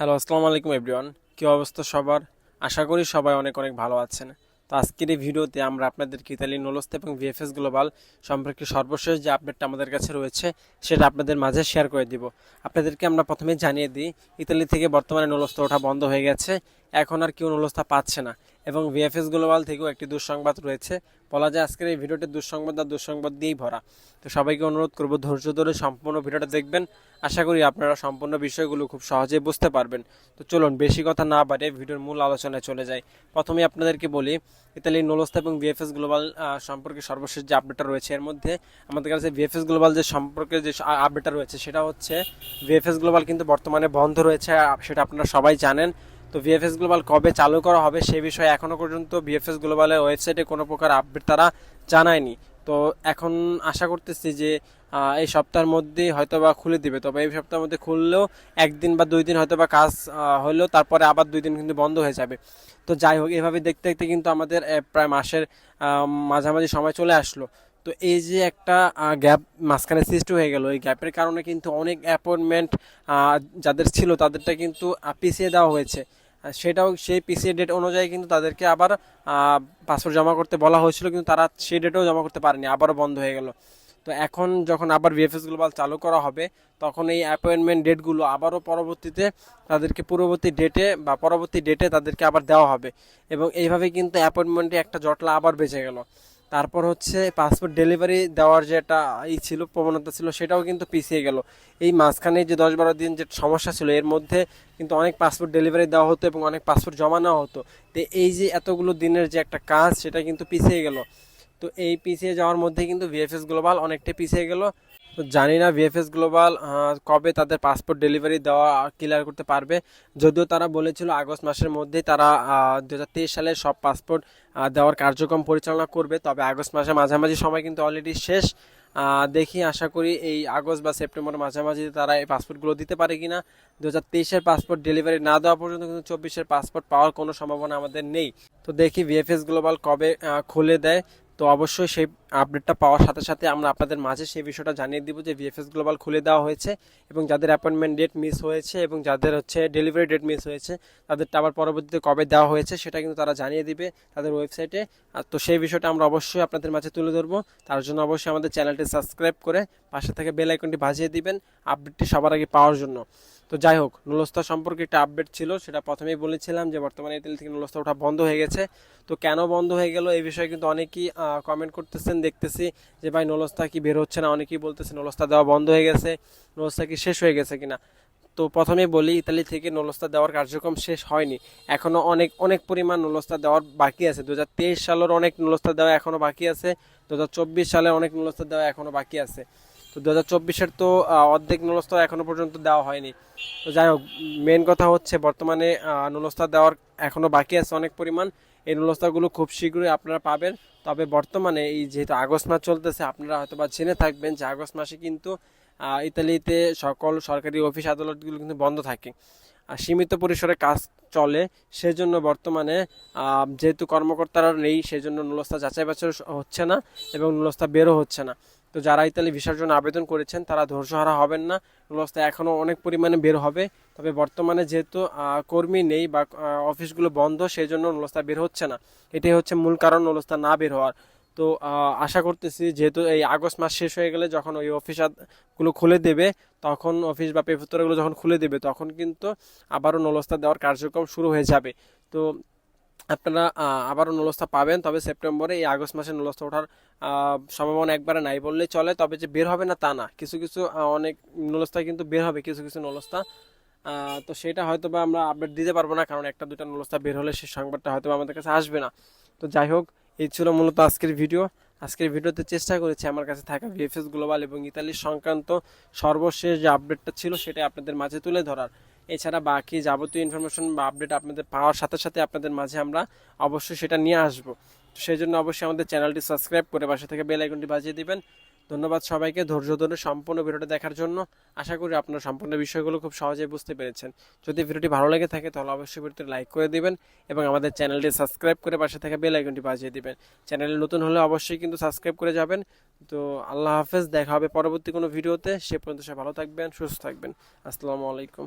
Hello, আসসালামু আলাইকুম everyone. কী অবস্থা সবার? আশা করি সবাই অনেক অনেক ভালো আছেন। তো আজকের এই ভিডিওতে আমরা আপনাদের ইতালি নলস্তা এবং ভিএফএস গ্লোবাল সম্পর্কে সর্বশেষ যে আপডেটটা আমাদের কাছে রয়েছে, সেটা আপনাদের মাঝে শেয়ার করে দিব। আপনাদেরকে আমরা প্রথমে জানিয়ে দিই, ইতালি থেকে বর্তমানে নলস্ত ওঠা বন্ধ হয়ে গেছে। এখন আর কেউ নলস্তা পাচ্ছে না। এবং ভিএফএস গ্লোবাল থেকেও একটি দুঃসংবাদ রয়েছে। বলা যায় আজকের এই ভিডিওটি দুঃসংবাদ আর দুঃসংবাদ দিয়েই ভরা। তো সবাইকে অনুরোধ করব, ধৈর্য ধরে সম্পূর্ণ ভিডিওটা দেখবেন। আশা করি আপনারা সম্পূর্ণ বিষয়গুলো খুব সহজেই বুঝতে পারবেন। তো চলুন, বেশি কথা না বাড়ে ভিডিওর মূল আলোচনায় চলে যাই। প্রথমে আপনাদেরকে বলি, ইতালির নোলস্তা এবং ভিএফএস গ্লোবাল সম্পর্কে সর্বশেষ যে আপডেটটা রয়েছে এর মধ্যে, আমাদের কাছে ভিএফএস গ্লোবাল যে সম্পর্কে যে আপডেটটা রয়েছে, সেটা হচ্ছে ভিএফএস গ্লোবাল কিন্তু বর্তমানে বন্ধ রয়েছে। সেটা আপনারা সবাই জানেন। তো ভিএফএস গ্লোবাল কবে চালু করা হবে সে বিষয়ে এখনও পর্যন্ত ভিএফএস গ্লোবালের ওয়েবসাইটে কোনো প্রকার আপডেট তারা জানায়নি। তো এখন আশা করতেছি যে এই সপ্তাহের মধ্যেই হয়তো বা খুলে দিবে। তবে এই সপ্তাহের মধ্যে খুললেও একদিন বা দুই দিন হয়তো বা কাজ হলেও তারপরে আবার দুই দিন কিন্তু বন্ধ হয়ে যাবে। তো যাই হোক, এভাবে দেখতে দেখতে কিন্তু আমাদের প্রায় মাসের মাঝামাঝি সময় চলে আসলো। তো এই যে একটা গ্যাপ মাঝখানে সৃষ্টি হয়ে গেল, এই গ্যাপের কারণে কিন্তু অনেক অ্যাপয়েন্টমেন্ট যাদের ছিল তাদেরটা কিন্তু পিছিয়ে দেওয়া হয়েছে। সেটাও সেই পিছিয়ে ডেট অনুযায়ী কিন্তু তাদেরকে আবার পাসপোর্ট জমা করতে বলা হয়েছিল, কিন্তু তারা সেই ডেটেও জমা করতে পারেনি, আবারও বন্ধ হয়ে গেল। তো এখন যখন আবার ভিএফএস গ্লোবাল চালু করা হবে, তখন এই অ্যাপয়েন্টমেন্ট ডেটগুলো আবারও পরবর্তীতে তাদেরকে পূর্ববর্তী ডেটে বা পরবর্তী ডেটে তাদেরকে আবার দেওয়া হবে। এবং এইভাবে কিন্তু অ্যাপয়েন্টমেন্টে একটা জটলা আবার বেঁচে গেল। তারপর হচ্ছে পাসপোর্ট ডেলিভারি দেওয়ার যে একটা ই ছিল, প্রবণতা ছিল, সেটাও কিন্তু পিছিয়ে গেল। এই মাঝখানে যে দশ বারো দিন যে সমস্যা ছিল, এর মধ্যে কিন্তু অনেক পাসপোর্ট ডেলিভারি দেওয়া হতো এবং অনেক পাসপোর্ট জমা নেওয়া হতো। তো এই যে এতগুলো দিনের যে একটা কাজ, সেটা কিন্তু পিছিয়ে গেল। তো এই পিছিয়ে যাওয়ার মধ্যে কিন্তু ভিএফএস গ্লোবাল অনেকটা পিছিয়ে গেল। জানি না ভিএফএস গ্লোবাল কবে তাদের পাসপোর্ট ডেলিভারি দেওয়া ক্লিয়ার করতে পারবে। যদিও তারা বলেছিল আগস্ট মাসের মধ্যেই তারা দু সালের সব পাসপোর্ট দেওয়ার কার্যক্রম পরিচালনা করবে। তবে আগস্ট মাসের মাঝামাঝি সময় কিন্তু অলরেডি শেষ। দেখি, আশা করি এই আগস্ট বা সেপ্টেম্বরের মাঝামাঝি তারা এই পাসপোর্টগুলো দিতে পারে কি না দু হাজার তেইশের পাসপোর্ট ডেলিভারি না দেওয়া পর্যন্ত কিন্তু চব্বিশের পাসপোর্ট পাওয়ার কোনো সম্ভাবনা আমাদের নেই। তো দেখি ভিএফএস গ্লোবাল কবে খুলে দেয়। তো অবশ্যই সেই আপডেটটা পাওয়ার সাথে সাথে আমরা আপনাদের মাঝে সেই বিষয়টা জানিয়ে দিব যে ভিএফএস গ্লোবাল খুলে দেওয়া হয়েছে এবং যাদের অ্যাপয়েন্টমেন্ট ডেট মিস হয়েছে এবং যাদের হচ্ছে ডেলিভারি ডেট মিস হয়েছে, তাদেরটা আবার পরবর্তীতে কবে দেওয়া হয়েছে সেটা কিন্তু তারা জানিয়ে দিবে তাদের ওয়েবসাইটে আর তো সেই বিষয়টা আমরা অবশ্যই আপনাদের মাঝে তুলে ধরবো। তার জন্য অবশ্যই আমাদের চ্যানেলটি সাবস্ক্রাইব করে পাশে থেকে বেল আইকনটি বাজিয়ে দিবেন আপডেটটি সবার আগে পাওয়ার জন্য। তো যাই হোক নুলস্তা সম্পর্কে একটা আপডেট ছিল, সেটা প্রথমেই বলেছিলাম যে বর্তমানে ইতালি থেকে নুলস্তা ওঠা বন্ধ হয়ে গেছে। তো কেন বন্ধ হয়ে গেল এই বিষয়ে কিন্তু অনেকেই কমেন্ট করতেছেন, দেখতেছি যে ভাই নলস্তা কি বের হচ্ছে না, অনেকেই বলতেছে নলস্তা দেওয়া বন্ধ হয়ে গেছে নলস্তা কি শেষ হয়ে গেছে কিনা। তো প্রথমে বলি ইতালি থেকে নলস্তা দেওয়ার কার্যক্রম শেষ হয়নি। এখনও অনেক অনেক পরিমাণ নলস্তা দেওয়ার বাকি আছে। দু হাজার তেইশ সালের অনেক নলস্তা দেওয়া এখনও বাকি আছে। দু সালের অনেক নলস্তা দেওয়া এখনও বাকি আছে। তো দু হাজার চব্বিশের তো অর্ধেক নলস্তা এখনও পর্যন্ত দেওয়া হয়নি। তো যাই হোক মেন কথা হচ্ছে বর্তমানে আহ, নলস্তা দেওয়ার এখনও বাকি আছে অনেক পরিমাণ। এই নলস্তাগুলো খুব শীঘ্রই আপনারা পাবেন। তবে বর্তমানে এই যেহেতু আগস্ট মাস চলতেছে আপনারা হয়তো বা জেনে থাকবেন যে আগস্ট মাসে কিন্তু ইতালিতে সকল সরকারি অফিস আদালতগুলো কিন্তু বন্ধ থাকে। আর সীমিত পরিসরে কাজ চলে সেজন্য বর্তমানে যেহেতু কর্মকর্তারা নেই সেজন্য নুলস্তা যাচাই বাছাই হচ্ছে না এবং নুলস্তা বেরো হচ্ছে না। তো যারা ইতালি ভিসার জন্য আবেদন করেছেন, তারা ধৈর্যহারা হবেন না। নুলস্তা এখনও অনেক পরিমাণে বের হবে। তবে বর্তমানে যেহেতু কর্মী নেই বা অফিসগুলো বন্ধ সেই জন্য নুলস্তা বের হচ্ছে না। এটাই হচ্ছে মূল কারণ নুলস্তা না বের হওয়ার। তো আশা করতেছি যেহেতু এই আগস্ট মাস শেষ হয়ে গেলে যখন ওই অফিসগুলো খুলে দেবে, তখন অফিস বা পেফুতরাগুলো যখন খুলে দেবে, তখন কিন্তু আবারও নলস্তা দেওয়ার কার্যক্রম শুরু হয়ে যাবে। তো আপনারা আবারও নলস্তা পাবেন। তবে সেপ্টেম্বরে এই আগস্ট মাসে নলস্তা ওঠার সম্ভাবনা একবারে নাই বললেই চলে। তবে যে বের হবে না তা না। কিছু কিছু অনেক নলস্তা কিন্তু বের হবে কিছু কিছু নলস্তা আহ, তো সেটা হয়তো বা আমরা আপডেট দিতে পারব না কারণ একটা দুটা নলস্তা বের হলে সেই সংবাদটা হয়তো আমাদের কাছে আসবে না। তো যাই হোক এই ছিল মূলত আজকের ভিডিও। আজকের ভিডিওতে চেষ্টা করেছি আমার কাছে থাকা ভিএফএস গ্লোবাল এবং ইতালির সংক্রান্ত সর্বশেষ যে আপডেটটা ছিল সেটা আপনাদের মাঝে তুলে ধরার। এছাড়া বাকি যাবতীয় ইনফরমেশন বা আপডেট আপনাদের পাওয়ার সাথে সাথে আপনাদের মাঝে আমরা অবশ্যই সেটা নিয়ে আসব। সেই জন্য অবশ্যই আমাদের চ্যানেলটি সাবস্ক্রাইব করে পাশে থেকে বেল আইকনটি বাজিয়ে দিবেন। ধন্যবাদ সবাইকে ধৈর্য ধরে সম্পূর্ণ ভিডিওটা দেখার জন্য। আশা করি আপনারা সম্পূর্ণ বিষয়গুলো খুব সহজেই বুঝতে পেরেছেন। যদি ভিডিওটি ভালো লেগে থাকে তাহলে অবশ্যই ভিডিওটি লাইক করে দিবেন এবং আমাদের চ্যানেলটি সাবস্ক্রাইব করে পাশে থেকে বেল আইকনটি বাজিয়ে দিবেন। চ্যানেলে নতুন হলে অবশ্যই কিন্তু সাবস্ক্রাইব করে যাবেন। তো আল্লাহ হাফেজ, দেখা হবে পরবর্তী কোনো ভিডিওতে। সে পর্যন্ত সে ভালো থাকবেন, সুস্থ থাকবেন। আসসালামু আলাইকুম।